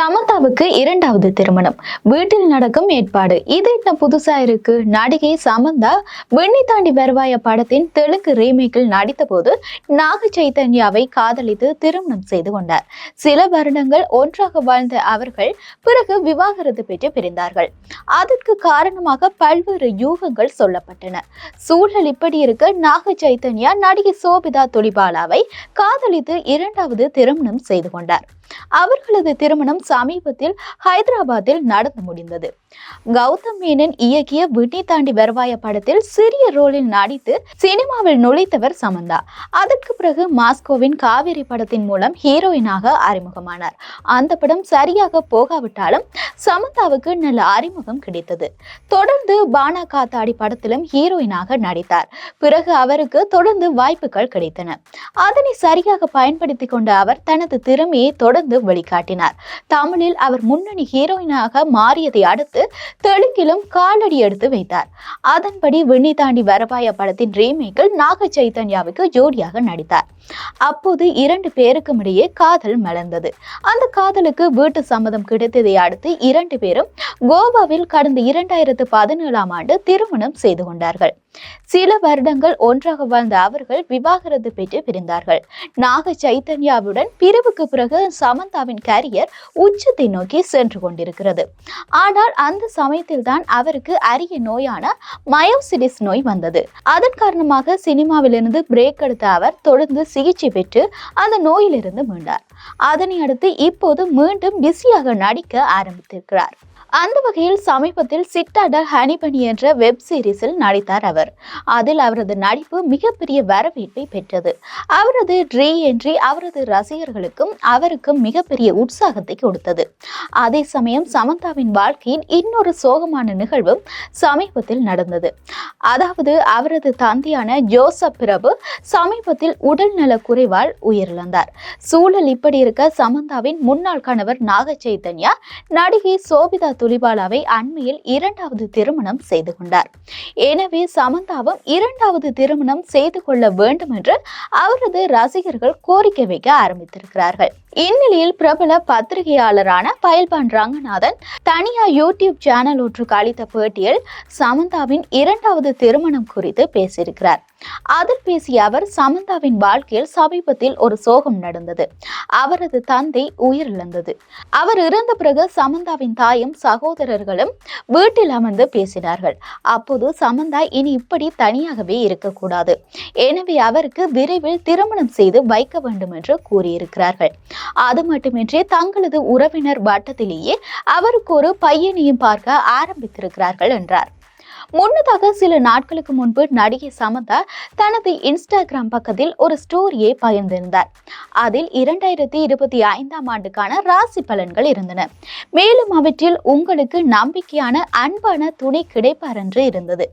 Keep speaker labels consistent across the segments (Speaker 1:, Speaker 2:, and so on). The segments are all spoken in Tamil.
Speaker 1: சமந்தாவுக்கு இரண்டாவது திருமணம். வீட்டில் நடக்கும் ஏற்பாடு. இது என்ன புதுசா இருக்கு? நடிகை சமந்தா வெண்ணி தாண்டி வருவாய படத்தின் தெலுங்கு ரீமேக்கில் நடித்த போது நாக சைத்தன்யாவை காதலித்து திருமணம் செய்து கொண்டார். சில வருடங்கள் ஒன்றாக வாழ்ந்த அவர்கள் பிறகு விவாகரத்து பெற்று பிரிந்தார்கள். அதற்கு காரணமாக பல்வேறு யூகங்கள் சொல்லப்பட்டன. சூழல் இப்படி இருக்க. நாக சைத்தன்யா நடிகை சோபிதா துளிபாலாவை காதலித்து இரண்டாவது திருமணம் செய்து கொண்டார். அவர்களது திருமணம் சமீபத்தில் ஹைதராபாத்தில் நடந்து முடிந்தது. கௌதம் மேனன் இயக்கிய விண்ணி தாண்டி வருவாய படத்தில் சிறிய ரோலில் நடித்து சினிமாவில் நுழைத்தவர் சமந்தா. அதற்கு பிறகு மாஸ்கோவின் காவேரி படத்தின் மூலம் ஹீரோயினாக அறிமுகமானார். அந்த படம் சரியாக போகாவிட்டாலும் சமந்தாவுக்கு நல்ல அறிமுகம் கிடைத்தது. தொடர்ந்து பானா காத்தாடி படத்திலும் ஹீரோயினாக நடித்தார். பிறகு அவருக்கு தொடர்ந்து வாய்ப்புகள் கிடைத்தன. அதனை சரியாக பயன்படுத்தி கொண்ட அவர் தனது திறமையை தொடர்ந்து வெளிக்காட்டினார் தமிழில் அவர் முன்னணி ஹீரோயினாக மாறியதை அடுத்து தெலுங்கிலும் காலடி எடுத்து வைத்தார். அதன்படி வெண்ணி தாண்டி வரபாய படத்தின் ரீமேக்கில் நாக சைத்தன்யாவுக்கு ஜோடியாக நடித்தார். அப்போது இரண்டு பேருக்கும் இடையே காதல் மலர்ந்தது. அந்த காதலுக்கு வீட்டு சம்மதம் கிடைத்ததை அடுத்து இரண்டு பேரும் கோவாவில் கடந்த இரண்டாயிரத்து பதினேழாம் ஆண்டு திருமணம் செய்து கொண்டார்கள். சில வருடங்கள் ஒன்றாக வாழ்ந்த அவர்கள் விவாகரத்து பெற்று பிரிந்தார்கள். நாக சைத்தன்யாவுடன் பிரிவுக்கு பிறகு சமந்தாவின் கரியர் உச்சத்தை நோக்கி சென்று கொண்டிருக்கிறது. ஆனால் அந்த சமயத்தில் தான் அவருக்கு அரிய நோயான மயோசிடிஸ் நோய் வந்தது. அதன் காரணமாக சினிமாவிலிருந்து பிரேக் எடுத்த அவர் தொடர்ந்து சிகிச்சை பெற்று அந்த நோயிலிருந்து மீண்டார். அதனை அடுத்து இப்போது மீண்டும் பிஸியாக நடிக்க ஆரம்பித்திருக்கிறார். அந்த வகையில் சமீபத்தில் சிட்டாடர் ஹனிபனி என்ற வெப் சீரிஸில் நடித்தார் அவர். அதில் அவரது நடிப்பு மிகப்பெரிய வரவேற்பை பெற்றது. அவரது ரீ என்ட்ரி அவரது ரசிகர்களுக்கும் அவருக்கும் மிகப்பெரிய உற்சாகத்தை கொடுத்தது. அதே சமயம் சமந்தாவின் வாழ்க்கையின் இன்னொரு சோகமான நிகழ்வும் சமீபத்தில் நடந்தது. அதாவது அவரது தந்தையான ஜோசப் பிரபு சமீபத்தில் உடல்நல குறைவால் உயிரிழந்தார். சூழல் இப்படி இருக்க சமந்தாவின் முன்னாள் கணவர் நாக சைத்தன்யா நடிகை சோபிதா துலிபாலாவை அண்மையில் இரண்டாவது திருமணம் செய்து கொண்டார். எனவே சமந்தாவும் இரண்டாவது திருமணம் செய்து கொள்ள வேண்டும் என்று அவரது ரசிகர்கள் கோரிக்கை வைக்க ஆரம்பித்திருக்கிறார்கள். இந்நிலையில் பிரபல பத்திரிகையாளரான பயல்பான் ரங்கநாதன் தனியா யூடியூப் சேனல் ஒன்றுக்கு அளித்த பேட்டியில் சமந்தாவின் இரண்டாவது திருமணம் குறித்து பேசியிருக்கிறார். அதில் பேசிய அவர் சமந்தாவின் வாழ்க்கையில் சமீபத்தில் ஒரு சோகம் நடந்தது. அவரது தந்தை உயிரிழந்தது. அவர் இறந்த பிறகு சமந்தாவின் தாயும் சகோதரர்களும் வீட்டில் அமர்ந்து பேசினார்கள். அப்போது சமந்தா இனி இப்படி தனியாகவே இருக்கக்கூடாது. எனவே அவருக்கு விரைவில் திருமணம் செய்து வைக்க வேண்டும் என்று கூறியிருக்கிறார்கள். அது மட்டுமின்றி தங்களது உறவினர் வட்டத்திலேயே அவருக்கு ஒரு பையனையும் பார்க்க ஆரம்பித்திருக்கிறார்கள் என்றார். முன்னதாக சில நாட்களுக்கு முன்பு நடிகை சமந்தா தனது இன்ஸ்டாகிராம் பக்கத்தில் ஒரு ஸ்டோரியை பகிர்ந்திருந்தார். அதில் இரண்டாயிரத்தி இருபத்தி ஐந்தாம் ஆண்டுக்கான ராசி பலன்கள் இருந்தன. மேலும் அவற்றில் உங்களுக்கு நம்பிக்கையான அன்பான துணை கிடைப்பார் என்று இருந்தது.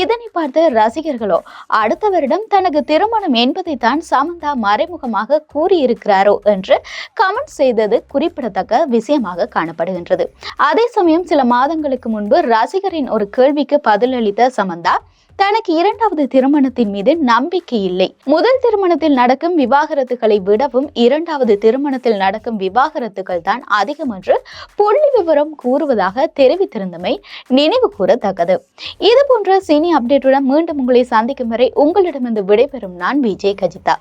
Speaker 1: இதனை பார்த்த ரசிகர்களோ அடுத்த வருடம் தனக்கு திருமணம் என்பதைத்தான் சமந்தா மறைமுகமாக கூறியிருக்கிறாரோ என்று கமெண்ட் செய்தது குறிப்பிடத்தக்க விஷயமாக காணப்படுகின்றது. அதே சமயம் சில மாதங்களுக்கு முன்பு ரசிகரின் ஒரு கேள்விக்கு பதிலளித்த சமந்தா தனக்கு இரண்டாவது திருமணத்தின் மீது நம்பிக்கை இல்லை. முதல் திருமணத்தில் நடக்கும் விவாகரத்துகளை விடவும் இரண்டாவது திருமணத்தில் நடக்கும் விவாகரத்துகள் தான் அதிகம் என்று புள்ளி விவரம் கூறுவதாக தெரிவித்திருந்தமை நினைவு கூறத்தக்கது. இது போன்ற சினி அப்டேட்டுடன் மீண்டும் உங்களை சந்திக்கும் வரை உங்களிடமிருந்து விடைபெறும் நான் விஜய் கஜிதா.